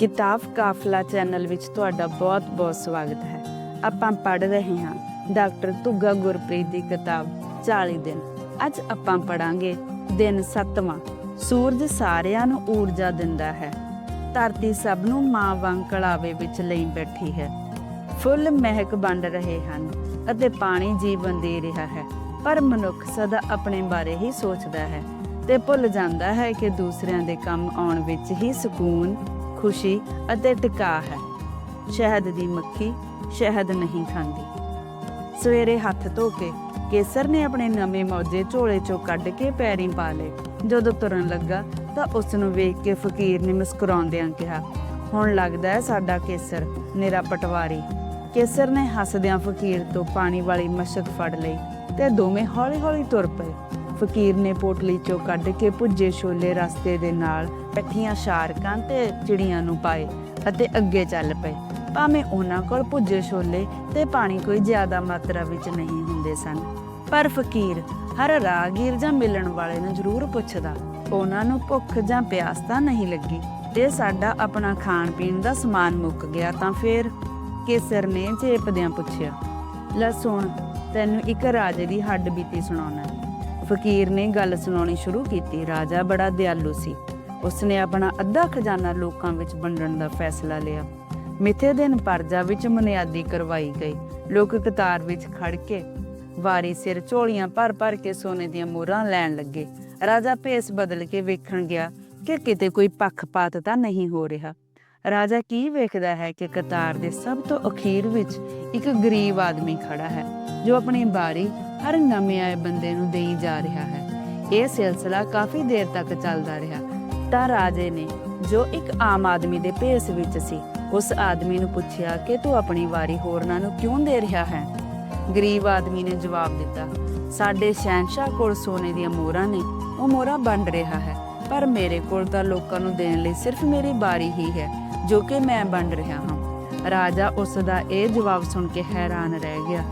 ਕਿਤਾਬ ਕਾਫਲਾ ਚੈਨਲ ਵਿੱਚ ਤੁਹਾਡਾ ਬਹੁਤ-ਬਹੁਤ ਸਵਾਗਤ ਹੈ। ਆਪਾਂ ਪੜ੍ਹ ਰਹੇ ਹਾਂ ਡਾਕਟਰ ਤੁੱਗਾ ਗੁਰਪ੍ਰੀਤ ਦੀ ਕਿਤਾਬ 40 ਦਿਨ। ਅੱਜ ਆਪਾਂ ਪੜਾਂਗੇ ਦਿਨ 7ਵਾਂ ਸੂਰਜ ਸਾਰਿਆਂ ਨੂੰ ਊਰਜਾ ਦਿੰਦਾ ਹੈ। ਧਰਤੀ ਸਭ ਨੂੰ ਮਾਂ ਵਾਂਗ ਕਲਾਵੇ ਵਿੱਚ ਲਈ ਬੈਠੀ ਹੈ। ਫੁੱਲ ਮਹਿਕ ਵੰਡ ਰਹੇ ਹਨ ਅਤੇ ਪਾਣੀ ਜੀਵਨ ਦੇ ਰਿਹਾ ਹੈ। ਪਰ ਮਨੁੱਖ ਸਦਾ ਆਪਣੇ ਬਾਰੇ ਹੀ ਸੋਚਦਾ ਹੈ ਤੇ ਭੁੱਲ ਜਾਂਦਾ ਹੈ ਕਿ ਦੂਸਰਿਆਂ ਦੇ ਕੰਮ ਆਉਣ ਵਿੱਚ ਹੀ ਸਕੂਨ ਖੁਸ਼ੀ ਅਤੇ ਟਿਕਾ ਹੈ। ਸ਼ਹਿਦ ਦੀ ਮੱਖੀ ਸ਼ਹਿਦ ਨਹੀਂ ਖਾਂਦੀ। ਸਵੇਰੇ ਹੱਥ ਧੋ ਕੇ ਕੇਸਰ ਨੇ ਆਪਣੇ ਨਵੇਂ ਮੌਜੇ ਝੋਲੇ ਚੋਂ ਕੱਢ ਕੇ ਪੈਰੀਂ ਪਾ ਲਏ। ਜਦੋਂ ਤੁਰਨ ਲੱਗਾ ਤਾਂ ਉਸ ਨੂੰ ਵੇਖ ਕੇ ਫਕੀਰ ਨੇ ਮੁਸਕਰਾਉਂਦਿਆਂ ਕਿਹਾ, ਹੁਣ ਲੱਗਦਾ ਹੈ ਸਾਡਾ ਕੇਸਰ ਨਿਰਾ ਪਟਵਾਰੀ। ਕੇਸਰ ਨੇ ਹੱਸਦਿਆਂ ਫਕੀਰ ਤੋਂ ਪਾਣੀ ਵਾਲੀ ਮਸ਼ਕ ਫੜ ਲਈ ਤੇ ਦੋਵੇਂ ਹੌਲੀ-ਹੌਲੀ ਤੁਰ ਪਏ। ਫਕੀਰ ਨੇ ਪੋਟਲੀ ਚੋਂ ਕੱਢ ਕੇ ਭੁੱਜੇ ਛੋਲੇ ਰਸਤੇ ਦੇ ਨਾਲ ਪੱਠੀਆਂ ਸ਼ਾਰਕਾਂ ਤੇ ਚਿੜੀਆਂ ਨੂੰ ਪਾਏ ਅਤੇ ਅੱਗੇ ਚੱਲ ਪਏ। ਭਾਵੇਂ ਉਹਨਾਂ ਕੋਲ ਭੁੱਜੇ ਛੋਲੇ ਤੇ ਪਾਣੀ ਕੋਈ ਜ਼ਿਆਦਾ ਮਾਤਰਾ ਵਿੱਚ ਨਹੀਂ ਹੁੰਦੇ ਸਨ। ਪਰ ਫਕੀਰ ਹਰ ਰਾਹਗੀਰ ਜਾਂ ਮਿਲਣ ਵਾਲੇ ਨੂੰ ਜ਼ਰੂਰ ਪੁੱਛਦਾ, ਉਹਨਾਂ ਨੂੰ ਭੁੱਖ ਜਾਂ ਪਿਆਸ ਤਾਂ ਨਹੀਂ ਲੱਗੀ? ਤੇ ਸਾਡਾ ਆਪਣਾ ਖਾਣ ਪੀਣ ਦਾ ਸਮਾਨ ਮੁੱਕ ਗਿਆ ਤਾਂ ਫੇਰ? ਕੇਸਰ ਨੇ ਚੇਪਦਿਆਂ ਪੁੱਛਿਆ, ਲੈ ਸੁਣ, ਤੈਨੂੰ ਇੱਕ ਰਾਜੇ ਦੀ ਹੱਡ ਬੀਤੀ ਸੁਣਾਉਣਾ ਫਕੀਰ ਨੇ ਗੱਲ ਸੁਣਾਉਣੀ ਸ਼ੁਰੂ ਕੀਤੀ। ਰਾਜਾ ਬੜਾ ਦਿਆਲੂ ਸੀ। ਉਸਨੇ ਆਪਣਾ ਅੱਧਾ ਖਜ਼ਾਨਾ ਲੋਕਾਂ ਵਿੱਚ ਵੰਡਣ ਦਾ ਫੈਸਲਾ ਲਿਆ। ਮਿੱਥੇ ਦਿਨ ਪਰਜਾ ਵਿੱਚ ਮੁਨਿਆਦੀ ਕਰਵਾਈ ਗਈ। ਲੋਕ ਕਤਾਰ ਵਿੱਚ ਖੜ ਕੇ ਵਾਰੀ ਸਿਰ ਝੋਲੀਆਂ ਭਰ ਭਰ ਕੇ ਸੋਨੇ ਦੀਆਂ ਮੋਹਰਾਂ ਲੈਣ ਲੱਗੇ। ਰਾਜਾ ਭੇਸ ਬਦਲ ਕੇ ਵੇਖਣ ਗਿਆ ਕਿ ਕਿਤੇ ਕੋਈ ਪੱਖਪਾਤ ਤਾਂ ਨਹੀਂ ਹੋ ਰਿਹਾ। ਰਾਜਾ ਕੀ ਵੇਖਦਾ ਹੈ ਕਿ ਕਤਾਰ ਦੇ ਸਭ ਤੋਂ ਅਖੀਰ ਵਿੱਚ ਇੱਕ ਗਰੀਬ ਆਦਮੀ ਖੜਾ ਹੈ, ਜੋ ਆਪਣੀ ਬਾਰੀ ਹਰ ਨਵੇਂ ਆਏ ਬੰਦੇ ਨੂੰ ਦੇਈ ਜਾ ਰਿਹਾ ਹੈ। ਇਹ ਸਿਲਸਿਲਾ ਕਾਫੀ ਦੇਰ ਤੱਕ ਚੱਲਦਾ ਰਿਹਾ। ਤਾਂ ਰਾਜੇ ਨੇ, ਜੋ ਇੱਕ ਆਮ ਆਦਮੀ ਦੇ ਭੇਸ ਵਿੱਚ ਸੀ, ਉਸ ਆਦਮੀ ਨੂੰ ਪੁੱਛਿਆ ਕਿ ਤੂੰ ਆਪਣੀ ਵਾਰੀ ਹੋਰਨਾਂ ਨੂੰ ਕਿਉਂ ਦੇ ਰਿਹਾ ਹੈ? ਗਰੀਬ ਆਦਮੀ ਨੇ ਜਵਾਬ ਦਿੱਤਾ, ਸਾਡੇ ਸ਼ਹਿਨशाह ਕੋਲ ਸੋਨੇ ਦੀਆਂ ਮੋਹਰਾਂ ਨੇ, ਉਹ ਮੋਹਰਾਂ ਵੰਡ ਰਿਹਾ ਹੈ, ਪਰ ਮੇਰੇ ਕੋਲ ਤਾਂ ਲੋਕਾਂ ਨੂੰ ਦੇਣ ਲਈ ਸਿਰਫ ਮੇਰੀ ਬਾਰੀ ਹੀ ਹੈ, ਜੋ ਕਿ ਮੈਂ ਵੰਡ ਰਿਹਾ ਹਾਂ। ਰਾਜਾ ਉਸ ਦਾ ਇਹ ਜਵਾਬ ਸੁਣ ਕੇ ਹੈਰਾਨ ਰਹਿ ਗਿਆ।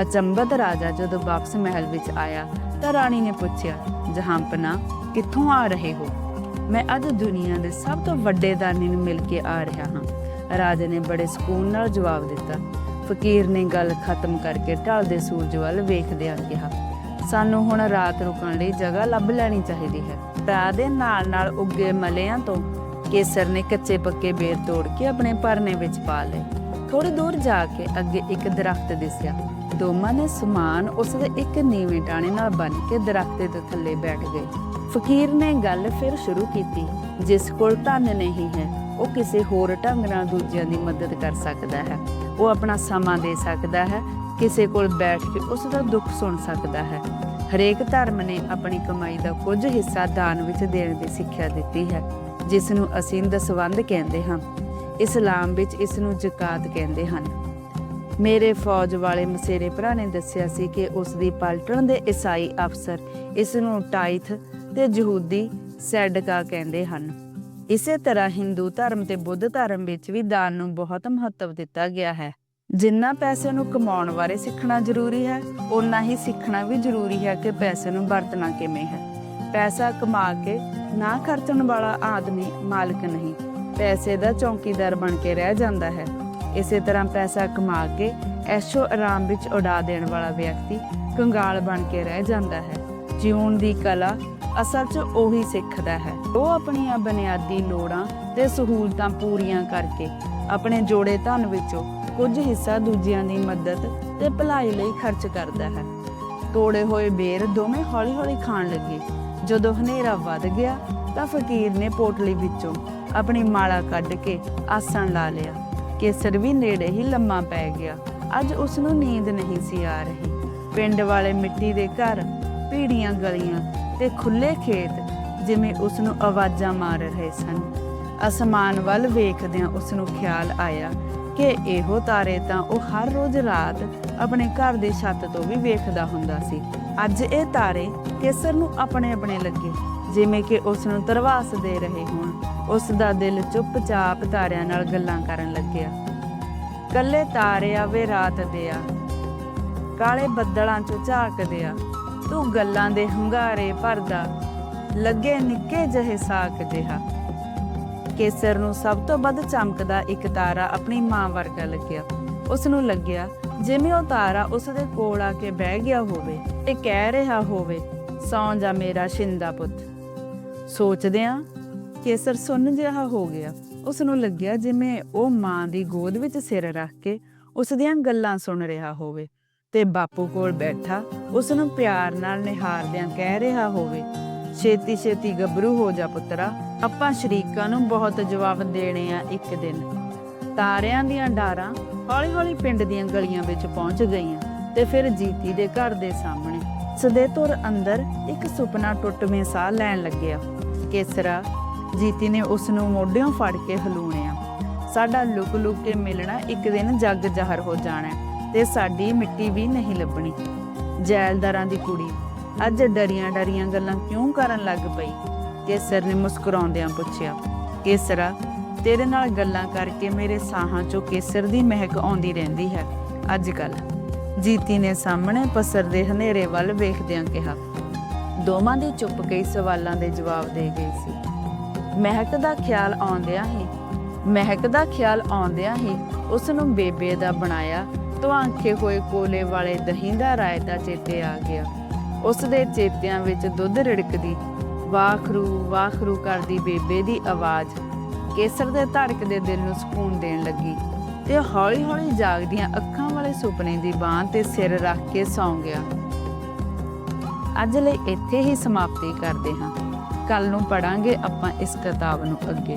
ਅਚੰਬਤ ਰਾਜਾ ਜਦੋਂ ਵਾਪਸ ਮਹਿਲ ਵਿੱਚ ਆਇਆ, ਤਾਂ ਰਾਣੀ ਨੇ ਪੁੱਛਿਆ, ਜਹਾਂਪਨਾ, ਕਿੱਥੋਂ ਆ ਰਹੇ ਹੋ? ਮੈਂ ਅੱਜ ਦੁਨੀਆ ਦੇ ਸਭ ਤੋਂ ਵੱਡੇ ਦਾਨੀ ਨੂੰ ਮਿਲ ਕੇ ਆ ਰਿਹਾ ਹਾਂ। ਰਾਜੇ ਨੇ ਬੜੇ ਸਕੂਨ ਨਾਲ ਜਵਾਬ ਦਿੱਤਾ। ਫਕੀਰ ਨੇ ਗੱਲ ਖਤਮ ਕਰਕੇ ਢਲਦੇ ਸੂਰਜ ਵੱਲ ਵੇਖਦਿਆਂ ਕਿਹਾ, ਸਾਨੂੰ ਹੁਣ ਰਾਤ ਰੁਕਣ ਲਈ ਜਗ੍ਹਾ ਲੱਭ ਲੈਣੀ ਚਾਹੀਦੀ ਹੈ। ਰਾਹ ਦੇ ਨਾਲ ਨਾਲ ਉੱਗੇ ਮਲਿਆਂ ਤੋਂ ਕੇਸਰ ਨੇ ਕੱਚੇ ਪੱਕੇ ਬੇਰ ਤੋੜ ਕੇ ਆਪਣੇ ਪਰਨੇ ਵਿੱਚ ਪਾ ਲਏ। ਥੋੜੀ ਦੂਰ ਜਾ ਕੇ ਅੱਗੇ ਇੱਕ ਦਰਖਤ ਦਿਸਿਆ। ਦੋਵਾਂ ਨੇ ਸਮਾਨ ਉਸ ਦੇ ਇੱਕ ਨੀਵੇਂ ਟਾਣੇ ਨਾਲ ਬੰਨ ਕੇ ਦਰਖਤ ਦੇ ਥੱਲੇ ਬੈਠ ਗਏ। ਫਕੀਰ ਨੇ ਗੱਲ ਫਿਰ ਸ਼ੁਰੂ ਕੀਤੀ, ਜਿਸ ਕੋਲ ਧਨ ਨਹੀਂ ਹੈ, ਉਹ ਕਿਸੇ ਹੋਰ ਢੰਗ ਨਾਲ ਦੂਜਿਆਂ ਦੀ ਮਦਦ ਕਰ ਸਕਦਾ ਹੈ। ਉਹ ਆਪਣਾ ਸਮਾਂ ਦੇ ਸਕਦਾ ਹੈ, ਕਿਸੇ ਕੋਲ ਬੈਠ ਕੇ ਉਸ ਦਾ ਦੁੱਖ ਸੁਣ ਸਕਦਾ ਹੈ। ਹਰੇਕ ਧਰਮ ਨੇ ਆਪਣੀ ਕਮਾਈ ਦਾ ਕੁਝ ਹਿੱਸਾ ਦਾਨ ਵਿੱਚ ਦੇਣ ਦੀ ਸਿੱਖਿਆ ਦਿੱਤੀ ਹੈ, ਜਿਸ ਨੂੰ ਅਸੀਂ ਦਸਵੰਧ ਕਹਿੰਦੇ ਹਾਂ। ਇਸਲਾਮ ਵਿੱਚ ਇਸ ਨੂੰ ਜ਼ਕਾਤ ਕਹਿੰਦੇ ਹਨ। ਮੇਰੇ ਫੌਜ ਵਾਲੇ ਮਸੇਰੇ ਭਰਾ ਨੇ ਦੱਸਿਆ ਸੀ ਕਿ ਉਸ ਦੀ ਪਲਟਣ ਦੇ ਈਸਾਈ ਅਫਸਰ ਇਸ ਨੂੰ ਟਾਈਥ ਤੇ ਯਹੂਦੀ ਸੈਡਕਾ ਕਹਿੰਦੇ ਹਨ। ਇਸੇ ਤਰ੍ਹਾਂ ਹਿੰਦੂ ਧਰਮ ਤੇ ਬੁੱਧ ਧਰਮ ਵਿੱਚ ਵੀ ਦਾਨ ਨੂੰ ਬਹੁਤ ਮਹੱਤਵ ਦਿੱਤਾ ਗਿਆ ਹੈ। ਜਿੰਨਾ ਪੈਸੇ ਨੂੰ ਕਮਾਉਣ ਬਾਰੇ ਸਿੱਖਣਾ ਜ਼ਰੂਰੀ ਹੈ ਉਨਾ ਹੀ ਸਿੱਖਣਾ ਵੀ ਜ਼ਰੂਰੀ ਹੈ ਕਿ ਪੈਸੇ ਨੂੰ ਵਰਤਣਾ ਕਿਵੇਂ ਹੈ। ਪੈਸਾ ਕਮਾ ਕੇ ਨਾ ਖਰਚਣ ਵਾਲਾ ਆਦਮੀ ਮਾਲਕ ਨਹੀਂ, ਪੈਸੇ ਦਾ ਚੌਕੀਦਾਰ ਬਣ ਕੇ ਰਹਿ ਜਾਂਦਾ ਹੈ। ਇਸੇ ਤਰ੍ਹਾਂ ਪੈਸਾ ਕਮਾ ਕੇ ਐਸ਼ੋ ਆਰਾਮ ਵਿੱਚ ਉਡਾ ਦੇਣ ਵਾਲਾ ਵਿਅਕਤੀ ਕੰਗਾਲ ਬਣ ਕੇ ਰਹਿ ਜਾਂਦਾ ਹੈ। ਜਿਉਣ ਦੀ ਕਲਾ ਅਸਲ 'ਚ ਉਹੀ ਸਿੱਖਦਾ ਹੈ। ਉਹ ਆਪਣੀਆਂ ਬੁਨਿਆਦੀ ਲੋੜਾਂ ਤੇ ਸਹੂਲਤਾਂ ਪੂਰੀਆਂ ਕਰਕੇ ਆਪਣੇ ਜੋੜੇ ਧਨ ਵਿੱਚੋਂ ਕੁਝ ਹਿੱਸਾ ਦੂਜਿਆਂ ਦੀ ਮਦਦ ਤੇ ਭਲਾਈ ਲਈ ਖਰਚ ਕਰਦਾ ਹੈ। ਤੋੜੇ ਹੋਏ ਬੇਰ ਦੋਵੇਂ ਹੌਲੀ-ਹੌਲੀ ਖਾਣ ਲੱਗੇ। ਜਦੋਂ ਹਨੇਰਾ ਵੱਧ ਗਿਆ ਤਾਂ ਫਕੀਰ ਨੇ ਪੋਟਲੀ ਵਿੱਚੋਂ ਆਪਣੀ ਮਾਲਾ ਕੱਢ ਕੇ ਆਸਣ ਲਾ ਲਿਆ। ਕੇਸਰ ਵੀ ਨੇੜੇ ਹੀ ਲੰਮਾ ਪੈ ਗਿਆ। ਅੱਜ ਉਸ ਨੂੰ ਨੀਂਦ ਨਹੀਂ ਸੀ ਆ ਰਹੀ। ਪਿੰਡ ਵਾਲੇ ਮਿੱਟੀ ਦੇ ਘਰ ਭੀੜੀਆਂ ਗਲੀਆਂ ਤੇ ਖੁੱਲੇ ਖੇਤ ਜਿਵੇਂ ਉਸ ਨੂੰ ਆਵਾਜ਼ਾਂ ਮਾਰ ਰਹੇ ਸਨ। ਅਸਮਾਨ ਵੱਲ ਵੇਖਦਿਆਂ ਉਸ ਨੂੰ ਖਿਆਲ ਆਇਆ ਕਿ ਇਹੋ ਤਾਰੇ ਤਾਂ ਉਹ ਹਰ ਰੋਜ਼ ਰਾਤ ਆਪਣੇ ਘਰ ਦੀ ਛੱਤ ਤੋਂ ਵੀ ਵੇਖਦਾ ਹੁੰਦਾ ਸੀ। ਅੱਜ ਇਹ ਤਾਰੇ ਕੇਸਰ ਨੂੰ ਆਪਣੇ ਆਪਣੇ ਲੱਗੇ, ਜਿਵੇਂ ਕਿ ਉਸ ਨੂੰ ਤਰਵਾਸ ਦੇ ਰਹੇ ਹੋਣ। ਉਸ ਦਾ ਦਿਲ ਚੁੱਪਚਾਪ ਤਾਰਿਆਂ ਨਾਲ ਗੱਲਾਂ ਕਰਨ ਲੱਗਿਆ। ਕੱਲੇ ਤਾਰੇ ਆਵੇ ਰਾਤ ਦੇ ਆ ਕਾਲੇ ਬੱਦਲਾਂ ਚੋਂ ਝਾਕਦੇ ਆ ਤੂੰ ਗੱਲਾਂ ਦੇ ਹੰਗਾਰੇ ਭਰਦਾ, ਲੱਗੇ ਨਿੱਕੇ ਜਿਹੇ ਸਾਕ ਜਿਹਾ। ਕੇਸਰ ਨੂੰ ਸਭ ਤੋਂ ਵੱਧ ਚਮਕਦਾ ਇੱਕ ਤਾਰਾ ਆਪਣੀ ਮਾਂ ਵਰਗਾ ਲੱਗਿਆ। ਉਸ ਨੂੰ ਲੱਗਿਆ, ਜਿਵੇਂ ਉਹ ਤਾਰਾ ਉਸ ਦੇ ਕੋਲ ਆ ਕੇ ਬਹਿ ਗਿਆ ਹੋਵੇ ਤੇ ਕਹਿ ਰਿਹਾ ਹੋਵੇ, ਸੌਂ ਜਾ ਮੇਰਾ ਸ਼ਿੰਦਾ ਪੁੱਤ। ਸੋਚਦਿਆਂ ਕੇਸਰ ਸੁੰਨ ਜਿਹਾ ਹੋ ਗਿਆ। ਉਸ ਨੂੰ ਲੱਗਿਆ ਜਿਵੇਂ ਉਹ ਮਾਂ ਦੀ ਗੋਦ ਵਿੱਚ ਸਿਰ ਰੱਖ ਕੇ ਉਸ ਦੀਆਂ ਗੱਲਾਂ ਸੁਣ ਰਿਹਾ ਹੋਵੇ। ਤੇ ਬਾਪੂ ਕੋਲ ਬੈਠਾ, ਉਸ ਨੂੰ ਪਿਆਰ ਨਾਲ ਨਿਹਾਰਦਿਆਂ ਕਹਿ ਰਿਹਾ ਹੋਵੇ, ਛੇਤੀ ਛੇਤੀ ਗੱਭਰੂ ਹੋ ਜਾ ਪੁੱਤਰਾ, ਆਪਾਂ ਸ਼ਰੀਕਾਂ ਨੂੰ ਬਹੁਤ ਜਵਾਬ ਦੇਣੇ ਆ ਇੱਕ ਦਿਨ। ਤਾਰਿਆਂ ਦੀਆਂ ਡਾਰਾਂ ਹੌਲੀ-ਹੌਲੀ ਪਿੰਡ ਦੀਆਂ ਗਲੀਆਂ ਵਿੱਚ ਪਹੁੰਚ ਗਈਆਂ ਤੇ ਫਿਰ ਜੀਤੀ ਦੇ ਘਰ ਦੇ ਸਾਹਮਣੇ। ਸਦੇ ਤੁਰ ਅੰਦਰ ਇੱਕ ਸੁਪਨਾ ਟੁੱਟਵੇਂ ਸਾਹ ਲੈਣ ਲੱਗਿਆ। ਕੇਸਰਾ, ਜੀਤੀ ਨੇ ਉਸ ਨੂੰ ਮੋਢਿਓਂ ਫੜ ਕੇ ਹਲੂਣਿਆ ਸਾਡਾ ਲੁਕ ਲੁਕ ਕੇ ਮਿਲਣਾ ਇੱਕ ਦਿਨ ਜੱਗ ਜ਼ਾਹਰ ਹੋ ਜਾਣਾ। ਤੇ ਸਾਡੀ ਮਿੱਟੀ ਵੀ ਨਹੀਂ ਲੱਭਣੀ। ਜੈਲਦਾਰਾਂ ਦੀ ਕੁੜੀ, ਅੱਜ ਡਰੀਆਂ ਡਰੀਆਂ ਗੱਲਾਂ ਕਿਉਂ ਕਰਨ ਲੱਗ ਪਈ? ਕੇਸਰ ਨੇ ਮੁਸਕਰਾਉਂਦਿਆਂ ਪੁੱਛਿਆ, ਕੇਸਰਾ, ਤੇਰੇ ਨਾਲ ਗੱਲਾਂ ਕਰਕੇ ਮੇਰੇ ਸਾਹਾਂ 'ਚੋਂ ਕੇਸਰ ਦੀ ਮਹਿਕ ਆਉਂਦੀ ਰਹਿੰਦੀ ਹੈ ਅੱਜ ਕੱਲ ਜੀਤੀ ਨੇ ਸਾਹਮਣੇ ਪਸਰਦੇ ਹਨੇਰੇ ਵੱਲ ਵੇਖਦਿਆਂ ਕਿਹਾ, ਦੋਵਾਂ ਦੀ ਚੁੱਪ ਕਈ ਸਵਾਲਾਂ ਦੇ ਜਵਾਬ ਦੇ ਗਈ ਸੀ। ਮਹਿਕ ਦਾ ਖਿਆਲ ਆਉਂਦਿਆਂ ਹੀ, ਮਹਿਕ ਦਾ ਖਿਆਲ ਆਉਂਦਿਆਂ ਹੀ ਉਸ ਨੂੰ ਬੇਬੇ ਦਾ ਬਣਾਇਆ ਧਵਾਂਖੇ ਹੋਏ ਕੋਲੇ ਵਾਲੇ ਦਹੀਂ ਦਾ ਰਾਇਤਾ ਚੇਤੇ ਆ ਗਿਆ। ਉਸ ਦੇ ਚੇਤਿਆਂ ਵਿੱਚ ਦੁੱਧ ਰਿੜਕਦੀ, ਵਾਖਰੂ ਵਾਖਰੂ ਕਰਦੀ ਬੇਬੇ ਦੀ ਆਵਾਜ਼। ਕੇਸਰ ਦੇ ਧੜਕਦੇ ਦਿਲ ਨੂੰ ਸਕੂਨ ਦੇਣ ਲੱਗੀ ਤੇ ਹੌਲੀ-ਹੌਲੀ ਜਾਗਦੀਆਂ ਅੱਖਾਂ ਵਾਲੇ ਸੁਪਨੇ ਦੀ ਬਾਹ ਤੇ ਸਿਰ ਰੱਖ ਕੇ ਸੌਂ ਗਿਆ। ਅੱਜ ਲਈ ਇੱਥੇ ਹੀ ਸਮਾਪਤੀ ਕਰਦੇ ਹਾਂ। ਕੱਲ ਨੂੰ ਪੜਾਂਗੇ ਆਪਾਂ ਇਸ ਕਿਤਾਬ ਨੂੰ ਅੱਗੇ।